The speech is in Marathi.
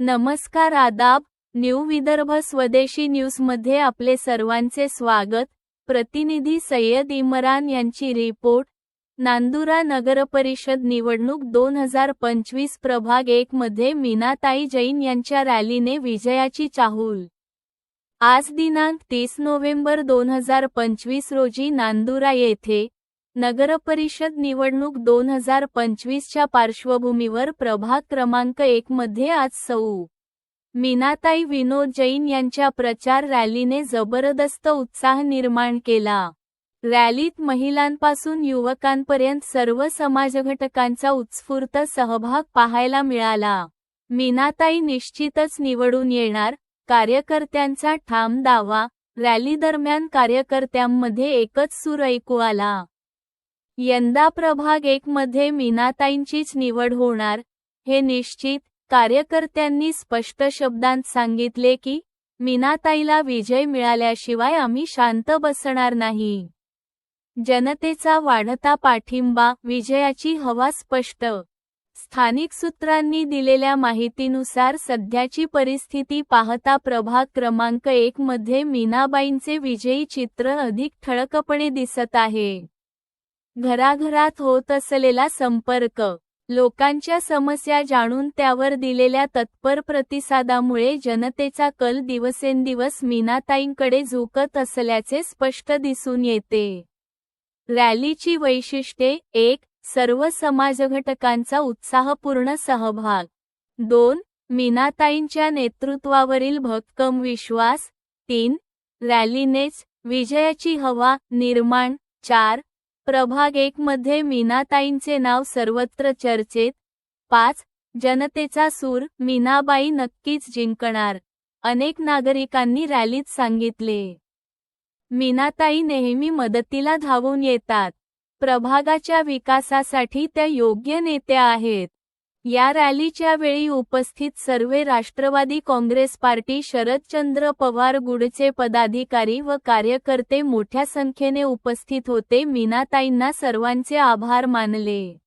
नमस्कार आदाब न्यू विदर्भ स्वदेशी न्यूजमध्ये आपले सर्वांचे स्वागत. प्रतिनिधी सय्यद इमरान यांची रिपोर्ट. नांदुरा नगरपरिषद निवडणूक दोन हजार पंचवीस प्रभाग एकमध्ये मीनाताई जैन यांच्या रॅलीने विजयाची चाहूल. आज दिनांक तीस नोव्हेंबर दोन हजार पंचवीस रोजी नांदुरा येथे नगरपरिषद निवडणूक दोन हजार पंचवीसच्या पार्श्वभूमीवर प्रभाग क्रमांक एक मध्ये आज सौ. मीनाताई विनोद जैन यांच्या प्रचार रॅलीने जबरदस्त उत्साह निर्माण केला. रॅलीत महिलांपासून युवकांपर्यंत सर्व समाजघटकांचा उत्स्फूर्त सहभाग पाहायला मिळाला. मीनाताई निश्चितच निवडून येणार कार्यकर्त्यांचा ठाम दावा रॅली दरम्यान कार्यकर्त्यांमध्ये एकच सूर ऐकू आला. यंदा प्रभाग एक मध्ये मीनाताईंचीच निवड होणार हे निश्चित कार्यकर्त्यांनी स्पष्ट शब्दांत सांगितले की मीनाताईला विजय मिळाल्याशिवाय आम्ही शांत बसणार नाही. जनतेचा वाढता पाठिंबा विजयाची हवा स्पष्ट. स्थानिक सूत्रांनी दिलेल्या माहितीनुसार सध्याची परिस्थिती पाहता प्रभाग क्रमांक एक मध्ये मीनाबाईंचे विजयी चित्र अधिक ठळकपणे दिसत आहे. घराघरात होत असलेला संपर्क लोकांच्या समस्या जाणून त्यावर दिलेल्या तत्पर प्रतिसादामुळे जनतेचा कल दिवसेंदिवस मीनाताईंकडे झुकत असल्याचे स्पष्ट दिसून येते. रॅलीची वैशिष्ट्ये एक सर्व समाजघटकांचा उत्साहपूर्ण सहभाग. दोन मीनाताईंच्या नेतृत्वावरील भक्कम विश्वास. तीन रॅलीनेच विजयाची हवा निर्माण. चार प्रभाग एक मध्ये मीनाताईंचे नाव सर्वत्र चर्चेत. पाच जनतेचा सूर मीनाबाई नक्कीच जिंकणार. अनेक नागरिकांनी रॅलीत सांगितले. मीनाताई नेहमी मदतीला धावून येतात. प्रभागाच्या विकासासाठी त्या योग्य नेत्या आहेत. या रॅलीच्या वेळी उपस्थित सर्व राष्ट्रवादी काँग्रेस पार्टी शरदचंद्र पवार गुडचे पदाधिकारी व कार्यकर्ते मोठ्या संख्येने उपस्थित होते. मीनाताईंना सर्वांचे आभार मानले.